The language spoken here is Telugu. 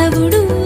మాసం